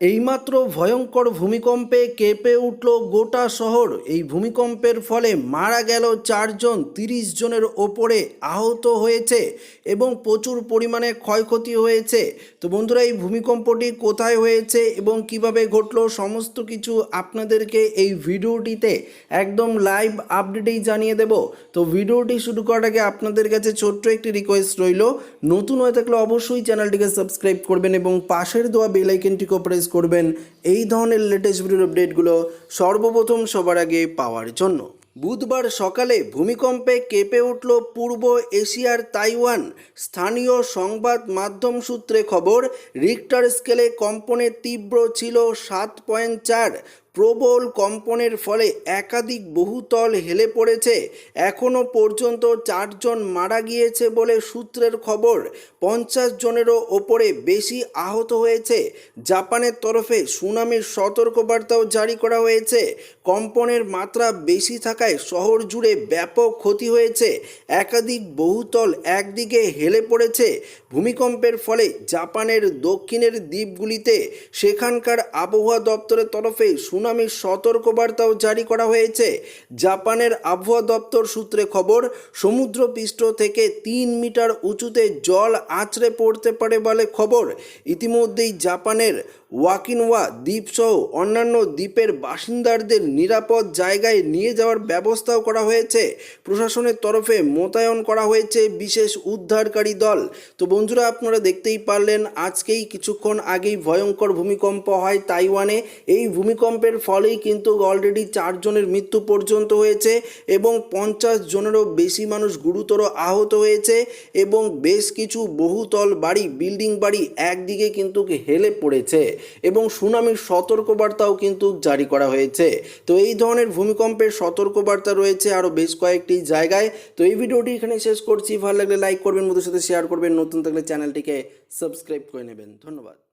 এইমাত্র ভয়ঙ্কর ভূমিকম্পে কেঁপে উঠল গোটা শহর। এই ভূমিকম্পের ফলে মারা গেল চারজন, তিরিশ জনের ওপরে আহত হয়েছে এবং প্রচুর পরিমাণে ক্ষয়ক্ষতি হয়েছে। তো বন্ধুরা, এই ভূমিকম্পটি কোথায় হয়েছে এবং কীভাবে ঘটলো সমস্ত কিছু আপনাদেরকে এই ভিডিওটিতে একদম লাইভ আপডেটেই জানিয়ে দেব। তো ভিডিওটি শুরু করার আগে আপনাদের কাছে ছোট্ট একটি রিকোয়েস্ট রইল। নতুন হয়ে থাকলে অবশ্যই চ্যানেলটিকে সাবস্ক্রাইব করবেন এবং পাশের দেওয়া বেল আইকনটিকেও প্রেস করবেন এই ধরনের লেটেস্ট ভিডিওর আপডেটগুলো সর্বপ্রথম সবার আগে পাওয়ার জন্য। বুধবার সকালে ভূমিকম্পে কেঁপে উঠল পূর্ব এশিয়ার তাইওয়ান। স্থানীয় সংবাদ মাধ্যম সূত্রে খবর রিক্টার স্কেলে কম্পনে তীব্র ছিল সাত পয়েন্ট চার। প্রবল কম্পনের ফলে একাধিক বহুতল হেলে পড়েছে। এখনও পর্যন্ত চারজন মারা গিয়েছে বলে সূত্রের খবর। পঞ্চাশ জনেরও ওপরে বেশি আহত হয়েছে। জাপানের তরফে সুনামির সতর্কবার্তাও জারি করা হয়েছে। কম্পনের মাত্রা বেশি থাকায় শহর জুড়ে ব্যাপক ক্ষতি হয়েছে। একাধিক বহুতল একদিকে হেলে পড়েছে। ভূমিকম্পের ফলে জাপানের দক্ষিণের দ্বীপগুলিতে সেখানকার আবহাওয়া দপ্তরের তরফে সুনামির সতর্কবার্তাও জারি করা হয়েছে। জাপানের আবহাওয়া দপ্তর সূত্রে খবর, সমুদ্রপৃষ্ঠ থেকে তিন মিটার উঁচুতে জল আছড়ে পড়তে পারে বলে খবর। ইতিমধ্যেই জাপানের ওয়াকিনওয়া দ্বীপসহ অন্যান্য দ্বীপের বাসিন্দাদের নিরাপদ জায়গায় নিয়ে যাওয়ার ব্যবস্থাও করা হয়েছে। প্রশাসনের তরফে মোতায়েন করা হয়েছে বিশেষ উদ্ধারকারী দল। তো বন্ধুরা, আপনারা দেখতেই পারলেন, আজকেই কিছুক্ষণ আগেই ভয়ঙ্কর ভূমিকম্প হয় তাইওয়ানে। এই ভূমিকম্পের ফলেই কিন্তু অলরেডি চারজনের মৃত্যু পর্যন্ত হয়েছে এবং পঞ্চাশ জনেরও বেশি মানুষ গুরুতর আহত হয়েছে এবং বেশ কিছু বহুতল বাড়ি, বিল্ডিং বাড়ি একদিকে কিন্তু হেলে পড়েছে। এবং সুনামির সতর্কবার্তাও কিন্তু জারি করা হয়েছে। তো এই ধরনের ভূমিকম্পের সতর্কবার্তা রয়েছে আরও বেশ কয়েকটি জায়গায়। তো এই ভিডিওটি এখানে শেষ করছি। ভালো লাগলে লাইক করবেন, বন্ধুদের সাথে শেয়ার করবেন। নতুন থাকলে চ্যানেলটিকে সাবস্ক্রাইব করে নেবেন। ধন্যবাদ।